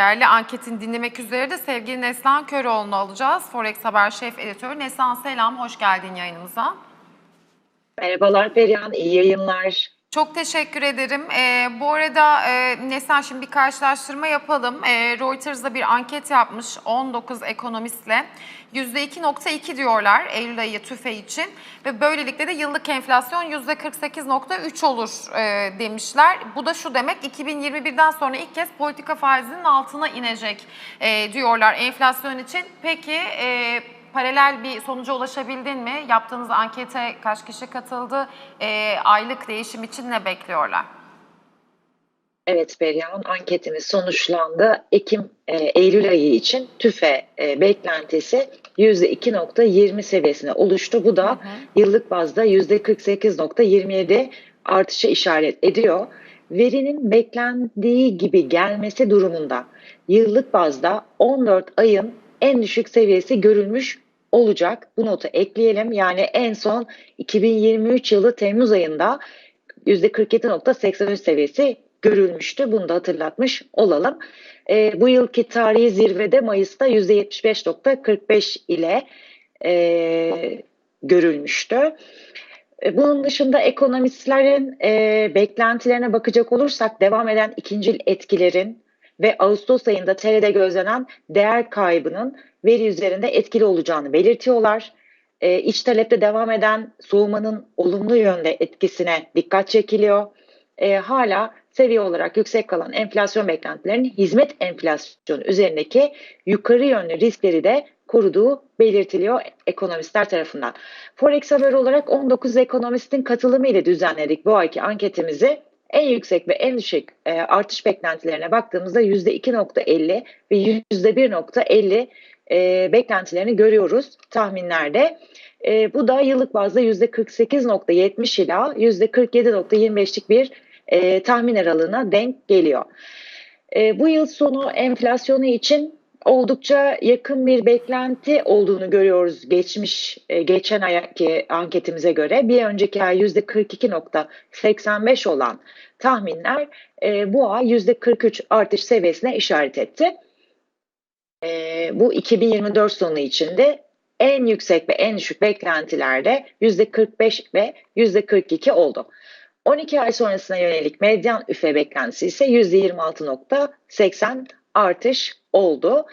değerli anketini dinlemek üzere de sevgili Neslihan Köroğlu'nu alacağız. Forex Haber Şef Editörü. Neslihan selam, hoş geldin yayınımıza. Merhabalar Perihan, iyi yayınlar. Çok teşekkür ederim. Ee, bu arada e, Neslihan şimdi bir karşılaştırma yapalım. Ee, Reuters'da bir anket yapmış 19 ekonomistle. %2.2 diyorlar Eylül ayı tüfe için ve böylelikle de yıllık enflasyon %48.3 olur e, demişler. Bu da şu demek 2021'den sonra ilk kez politika faizinin altına inecek e, diyorlar enflasyon için. Peki e, paralel bir sonuca ulaşabildin mi? Yaptığınız ankete kaç kişi katıldı? E, aylık değişim için ne bekliyorlar? Evet Perihan, anketimiz sonuçlandı. Ekim, e, Eylül ayı için tüfe e, beklentisi %2.20 seviyesine oluştu. Bu da yıllık bazda %48.27 artışa işaret ediyor. Verinin beklendiği gibi gelmesi durumunda yıllık bazda 14 ayın en düşük seviyesi görülmüş olacak. Bu notu ekleyelim. Yani en son 2023 yılı Temmuz ayında %47.83 seviyesi görülmüştü. Bunu da hatırlatmış olalım. E, bu yılki tarihi zirvede Mayıs'ta %75.45 ile e, görülmüştü. E, Bunun dışında ekonomistlerin e, beklentilerine bakacak olursak devam eden ikincil etkilerin ve Ağustos ayında TL'de gözlenen değer kaybının veri üzerinde etkili olacağını belirtiyorlar. E, iç talepte devam eden soğumanın olumlu yönde etkisine dikkat çekiliyor. E, hala seviye olarak yüksek kalan enflasyon beklentilerinin hizmet enflasyonu üzerindeki yukarı yönlü riskleri de koruduğu belirtiliyor ekonomistler tarafından. Forex haber olarak 19 ekonomistin katılımı ile düzenledik bu ayki anketimizi. En yüksek ve en düşük e, artış beklentilerine baktığımızda %2.50 ve %1.50 e, beklentilerini görüyoruz tahminlerde. E, bu da yıllık bazda %48.70 ila %47.25'lik bir e, tahmin aralığına denk geliyor. E, bu yıl sonu enflasyonu için oldukça yakın bir beklenti olduğunu görüyoruz geçmiş e, geçen ayki anketimize göre. Bir önceki ay %42.85 olan tahminler e, bu ay %43 artış seviyesine işaret etti. E, bu 2024 sonu içinde en yüksek ve en düşük beklentilerde %45 ve %42 oldu. 12 ay sonrasına yönelik medyan üfe beklentisi ise %26.80 artış oldu.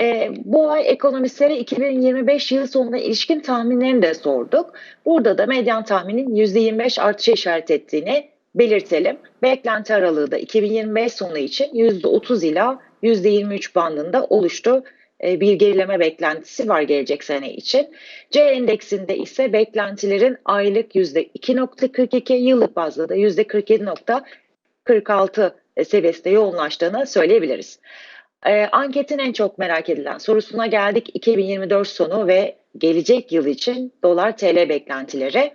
E, bu ay ekonomistlere 2025 yıl sonuna ilişkin tahminlerini de sorduk. Burada da medyan tahminin %25 artışa işaret ettiğini belirtelim. Beklenti aralığı da 2025 sonu için %30 ila %23 bandında oluştu. E, bir gerileme beklentisi var gelecek sene için. C endeksinde ise beklentilerin aylık %2.42, yıllık bazda da %47.46 seviyesinde yoğunlaştığını söyleyebiliriz. E, anketin en çok merak edilen sorusuna geldik. 2024 sonu ve gelecek yıl için dolar TL beklentileri.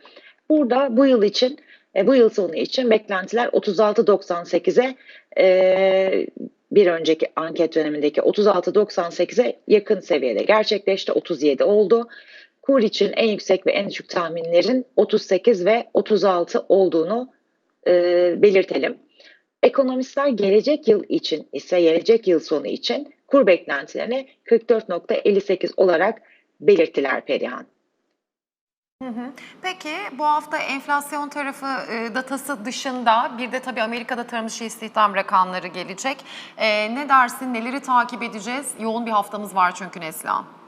Burada bu yıl için e, bu yıl sonu için beklentiler 36.98'e e, bir önceki anket dönemindeki 36.98'e yakın seviyede gerçekleşti. 37 oldu. Kur için en yüksek ve en düşük tahminlerin 38 ve 36 olduğunu e, belirtelim. Ekonomistler gelecek yıl için ise gelecek yıl sonu için kur beklentilerini 44.58 olarak belirttiler Perihan. Peki bu hafta enflasyon tarafı e, datası dışında bir de tabii Amerika'da tarım dışı istihdam rakamları gelecek. E, ne dersin, neleri takip edeceğiz? Yoğun bir haftamız var çünkü Neslihan.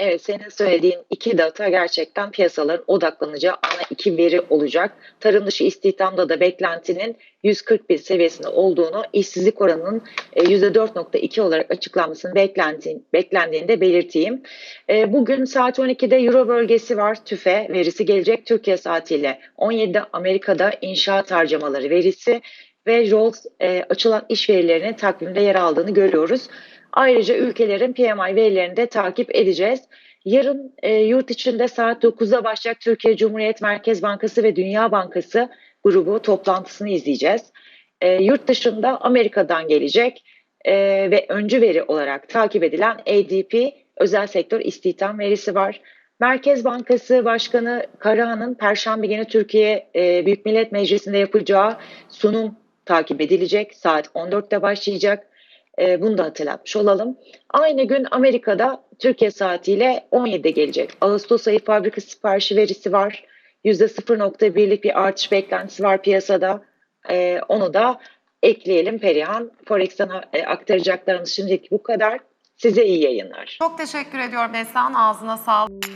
Evet senin söylediğin iki data gerçekten piyasaların odaklanacağı ana iki veri olacak. Tarım dışı istihdamda da beklentinin 141 seviyesinde olduğunu, işsizlik oranının e, %4.2 olarak açıklanmasının beklendiğini de belirteyim. E, bugün saat 12'de Euro bölgesi var. TÜFE verisi gelecek Türkiye saatiyle. 17'de Amerika'da inşaat harcamaları verisi ve Rolls e, açılan iş verilerinin takvimde yer aldığını görüyoruz. Ayrıca ülkelerin PMI verilerini de takip edeceğiz. Yarın e, yurt içinde saat 9'da başlayacak Türkiye Cumhuriyet Merkez Bankası ve Dünya Bankası grubu toplantısını izleyeceğiz. E, yurt dışında Amerika'dan gelecek e, ve öncü veri olarak takip edilen ADP özel sektör istihdam verisi var. Merkez Bankası Başkanı Karahan'ın Perşembe günü Türkiye e, Büyük Millet Meclisi'nde yapacağı sunum takip edilecek. Saat 14'te başlayacak. E, bunu da hatırlatmış olalım. Aynı gün Amerika'da Türkiye saatiyle 17'de gelecek. Ağustos ayı fabrika siparişi verisi var. %0.1'lik bir artış beklentisi var piyasada. E, onu da ekleyelim Perihan. Forex'ten aktaracaklarımız şimdilik bu kadar. Size iyi yayınlar. Çok teşekkür ediyorum Neslihan. Ağzına sağlık.